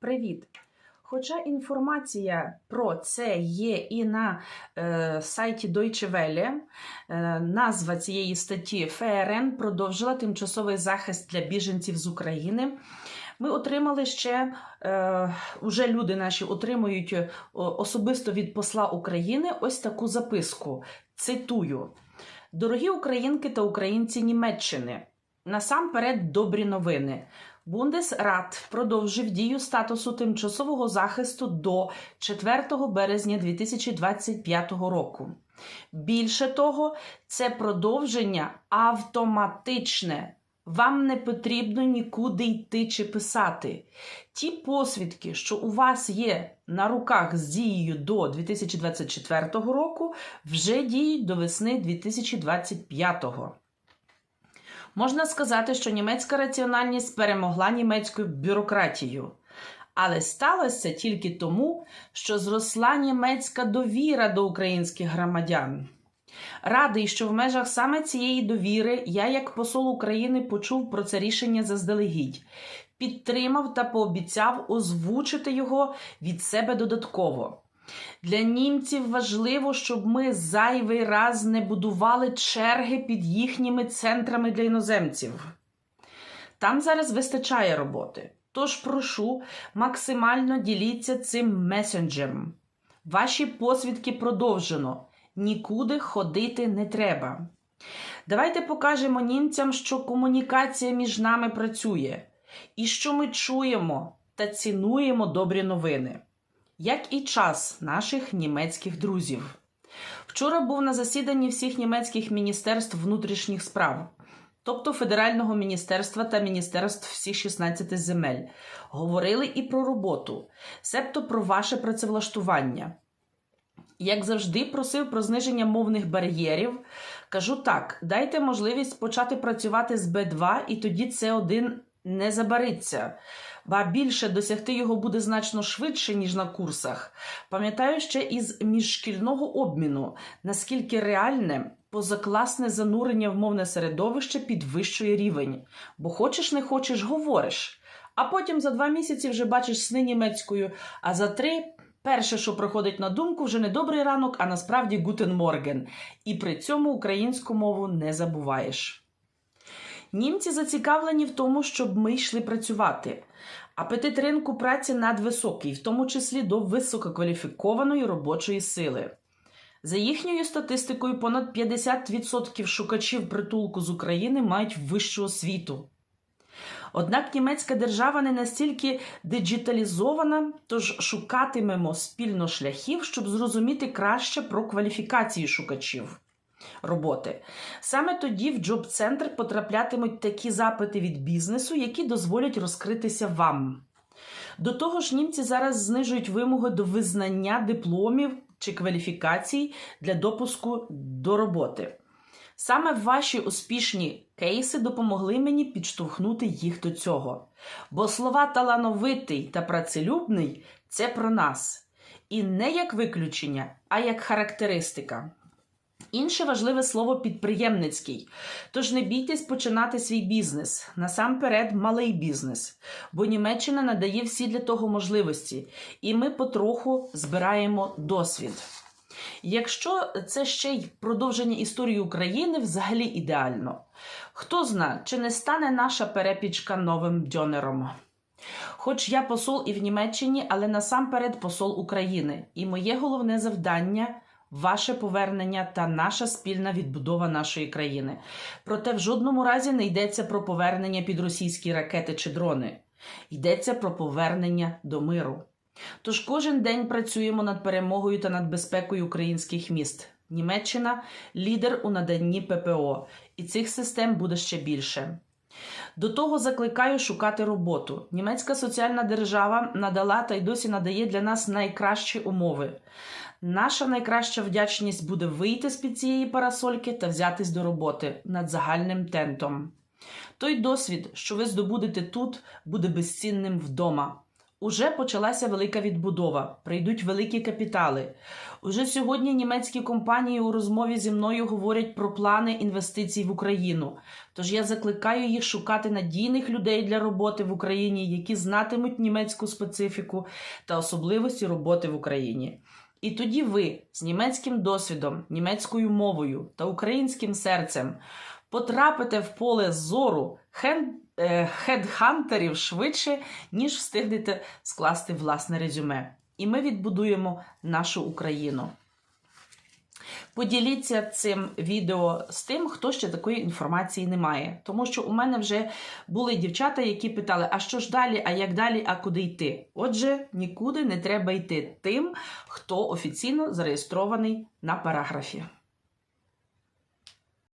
Привіт! Хоча інформація про це є і на е, сайті Deutsche Welle, е, назва цієї статті ФРН продовжила тимчасовий захист для біженців з України. Ми отримали ще, е, уже люди наші отримують е, особисто від посла України ось таку записку. Цитую: Дорогі українки та українці Німеччини. Насамперед добрі новини. Бундесрат продовжив дію статусу тимчасового захисту до 4 березня 2025 року. Більше того, це продовження автоматичне. Вам не потрібно нікуди йти чи писати. Ті посвідки, що у вас є на руках з дією до 2024 року, вже діють до весни 2025 року. Можна сказати, що німецька раціональність перемогла німецьку бюрократію. Але сталося тільки тому, що зросла німецька довіра до українських громадян. Радий, що в межах саме цієї довіри я, як посол України, почув про це рішення заздалегідь, підтримав та пообіцяв озвучити його від себе додатково. Для німців важливо, щоб ми зайвий раз не будували черги під їхніми центрами для іноземців. Там зараз вистачає роботи. Тож прошу максимально діліться цим месенджем. Ваші посвідки продовжено. Нікуди ходити не треба. Давайте покажемо німцям, що комунікація між нами працює, і що ми чуємо та цінуємо добрі новини як і час наших німецьких друзів. Вчора був на засіданні всіх німецьких міністерств внутрішніх справ, тобто Федерального міністерства та міністерств всіх 16 земель. Говорили і про роботу, себто про ваше працевлаштування. Як завжди, просив про зниження мовних бар'єрів. Кажу так: дайте можливість почати працювати з Б2, і тоді С1 не забариться ба більше досягти його буде значно швидше, ніж на курсах. Пам'ятаю ще із міжшкільного обміну, наскільки реальне позакласне занурення в мовне середовище підвищує рівень, бо хочеш не хочеш, говориш. А потім за два місяці вже бачиш сни німецькою, а за три. Перше, що приходить на думку, вже не добрий ранок, а насправді Гутен Морген. І при цьому українську мову не забуваєш. Німці зацікавлені в тому, щоб ми йшли працювати. Апетит ринку праці надвисокий, в тому числі до висококваліфікованої робочої сили. За їхньою статистикою, понад 50% шукачів притулку з України мають вищу освіту. Однак німецька держава не настільки диджиталізована, тож шукатимемо спільно шляхів, щоб зрозуміти краще про кваліфікації шукачів роботи. Саме тоді в джоб-центр потраплятимуть такі запити від бізнесу, які дозволять розкритися вам. До того ж, німці зараз знижують вимоги до визнання дипломів чи кваліфікацій для допуску до роботи. Саме ваші успішні кейси допомогли мені підштовхнути їх до цього. Бо слова талановитий та працелюбний це про нас. І не як виключення, а як характеристика. Інше важливе слово підприємницький. Тож не бійтесь починати свій бізнес, насамперед, малий бізнес, бо Німеччина надає всі для того можливості, і ми потроху збираємо досвід. Якщо це ще й продовження історії України, взагалі ідеально. Хто зна, чи не стане наша перепічка новим дьонером? Хоч я посол і в Німеччині, але насамперед посол України, і моє головне завдання ваше повернення та наша спільна відбудова нашої країни. Проте в жодному разі не йдеться про повернення під російські ракети чи дрони. Йдеться про повернення до миру. Тож кожен день працюємо над перемогою та над безпекою українських міст. Німеччина лідер у наданні ППО, і цих систем буде ще більше. До того закликаю шукати роботу. Німецька соціальна держава надала та й досі надає для нас найкращі умови. Наша найкраща вдячність буде вийти з під цієї парасольки та взятись до роботи над загальним тентом. Той досвід, що ви здобудете тут, буде безцінним вдома. Уже почалася велика відбудова, прийдуть великі капітали. Уже сьогодні німецькі компанії у розмові зі мною говорять про плани інвестицій в Україну. Тож я закликаю їх шукати надійних людей для роботи в Україні, які знатимуть німецьку специфіку та особливості роботи в Україні. І тоді ви з німецьким досвідом, німецькою мовою та українським серцем потрапите в поле зору е, хедхантерів швидше, ніж встигнете скласти власне резюме. І ми відбудуємо нашу Україну. Поділіться цим відео з тим, хто ще такої інформації не має. Тому що у мене вже були дівчата, які питали: а що ж далі, а як далі, а куди йти? Отже, нікуди не треба йти тим, хто офіційно зареєстрований на параграфі.